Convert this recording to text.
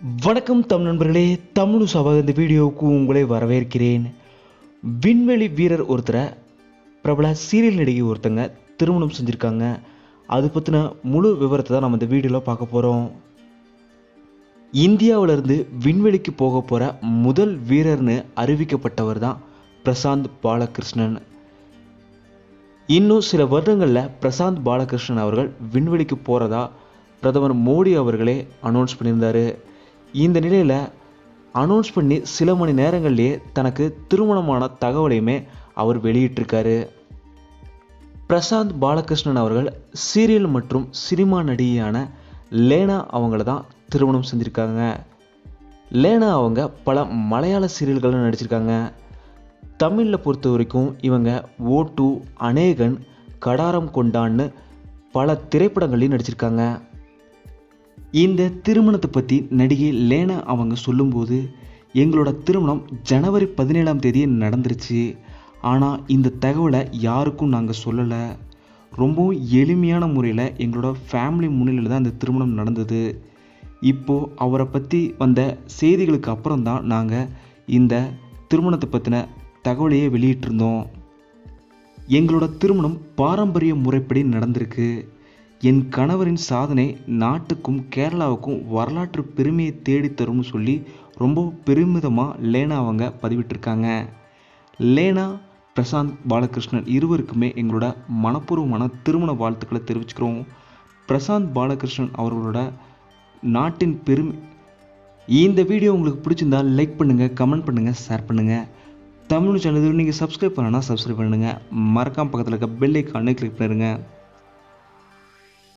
வணக்கம் தமிழ் நண்பர்களே தமிழ் சபாக இந்த வீடியோவுக்கு உங்களை வரவேற்கிறேன். விண்வெளி வீரர் ஒருத்தரை பிரபல சீரியல் நடிகை ஒருத்தங்க திருமணம் செஞ்சுருக்காங்க. அது பற்றின முழு விவரத்தை தான் நம்ம இந்த வீடியோவில் பார்க்க போகிறோம் இந்தியாவிலிருந்து விண்வெளிக்கு போக போகிற முதல் வீரர்னு அறிவிக்கப்பட்டவர் தான் பிரசாந்த் பாலகிருஷ்ணன். இன்னும் சில வருடங்களில் பிரசாந்த் பாலகிருஷ்ணன் அவர்கள் விண்வெளிக்கு போகிறதா பிரதமர் மோடி அவர்களே அனௌன்ஸ் பண்ணியிருந்தாரு. இந்த நிலையில் அனௌன்ஸ் பண்ணி சில மணி நேரங்கள்லேயே தனக்கு திருமணமான தகவலையுமே அவர் வெளியிட்டிருக்காரு. பிரசாந்த் பாலகிருஷ்ணன் அவர்கள் சீரியல் மற்றும் சினிமா நடிகையான லேனா அவங்கள தான் திருமணம் செஞ்சுருக்காங்க. லேனா அவங்க பல மலையாள சீரியல்களில் நடிச்சிருக்காங்க. தமிழில் பொறுத்த வரைக்கும் இவங்க ஓட்டு அநேகன் கடாரம் கொண்டான்னு பல திரைப்படங்களையும் நடிச்சிருக்காங்க. இந்த திருமணத்தை பற்றி நடிகை லேனா அவங்க சொல்லும்போது எங்களோட திருமணம் ஜனவரி பதினேழாம் தேதி நடந்துருச்சு. ஆனால் இந்த தகவலை யாருக்கும் நாங்கள் சொல்லலை. ரொம்பவும் எளிமையான முறையில் எங்களோட ஃபேமிலி முன்னிலையில் தான் இந்த திருமணம் நடந்தது. இப்போது அவரை பற்றி வந்த செய்திகளுக்கு அப்புறம் தான் நாங்கள் இந்த திருமணத்தை பற்றின தகவலையே வெளியிட்டிருந்தோம். எங்களோட திருமணம் பாரம்பரிய முறைப்படி நடந்திருக்கு. என் கணவரின் சாதனை நாட்டுக்கும் கேரளாவுக்கும் வரலாற்று பெருமையை தேடித்தரும்னு சொல்லி ரொம்ப பெருமிதமாக லேனா அவங்க பதிவிட்டிருக்காங்க. லேனா பிரசாந்த் பாலகிருஷ்ணன் இருவருக்குமே எங்களோட மனப்பூர்வமான திருமண வாழ்த்துக்களை தெரிவிச்சுக்கிறோம். பிரசாந்த் பாலகிருஷ்ணன் அவர்களோட நாட்டின் பெருமை. இந்த வீடியோ உங்களுக்கு பிடிச்சிருந்தா லைக் பண்ணுங்கள் கமெண்ட் பண்ணுங்கள் ஷேர் பண்ணுங்கள் தமிழ் சேனல் நீங்கள் சப்ஸ்கிரைப் பண்ணனா சப்ஸ்கிரைப் பண்ணுங்கள் மறக்காம பக்கத்தில் இருக்க பெல் ஐக்கானே கிளிக் பண்ணிடுங்க.